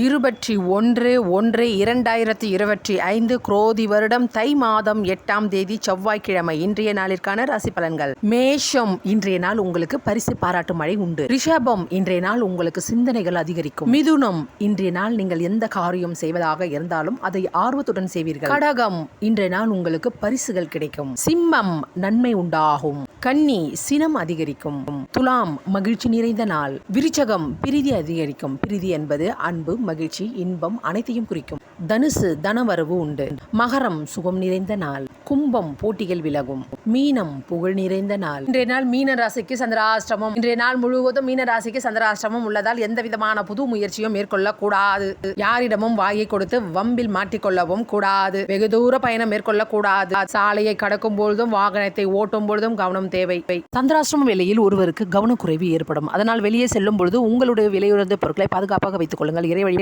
இருபத்தி ஒன்று ஒன்று இரண்டாயிரத்தி இருபத்தி ஐந்து குரோதி வருடம் தை மாதம் எட்டாம் தேதி செவ்வாய்க்கிழமை. இன்றைய நாளிற்கான ராசி பலன்கள். மேஷம் இன்றைய நாள் உங்களுக்கு பரிசு பாராட்டு மழை உண்டு. ரிஷபம் இன்றைய நாள் உங்களுக்கு சிந்தனைகள் அதிகரிக்கும். மிதுனம் இன்றைய நாள் நீங்கள் எந்த காரியம் செய்வதாக இருந்தாலும் அதை ஆர்வத்துடன் செய்வீர்கள். கடகம் இன்றைய நாள் உங்களுக்கு பரிசுகள் கிடைக்கும். சிம்மம் நன்மை உண்டாகும். கன்னி சினம் அதிகரிக்கும். துலாம் மகிழ்ச்சி நிறைந்த நாள். விருச்சகம் பிரீதி அதிகரிக்கும். பிரீதி என்பது அன்பு மகிழ்ச்சி இன்பம் அனைத்தையும் குறிக்கும். தனுசு தனவரவு உண்டு. மகரம் சுகம் நிறைந்த நாள். கும்பம் போட்டிகள் விலகும். மீனம் புகழ் நிறைந்த நாள். இன்றைய நாள் மீன ராசிக்கு சந்திராஷ்டமம். இன்றைய நாள் முழுவதும் மீன ராசிக்கு சந்திராஷ்டமம் உள்ளதால் எந்த விதமான புது முயற்சியும் மேற்கொள்ளக்கூடாது. யாரிடமும் வாயை கொடுத்து வம்பில் மாட்டிக்கொள்ளவும் கூடாது. வெகு தூர பயணம் மேற்கொள்ளக்கூடாது. சாலையை கடக்கும் பொழுதும் வாகனத்தை ஓட்டும் பொழுதும் கவனம் தேவை. சந்திராஷ்டிரம வேலையில் ஒருவருக்கு கவனக்குறைவு ஏற்படும். அதனால் வெளியே செல்லும் பொழுது உங்களுடைய விலையுறந்த பொருட்களை பாதுகாப்பாக வைத்துக் கொள்ளுங்கள். இறை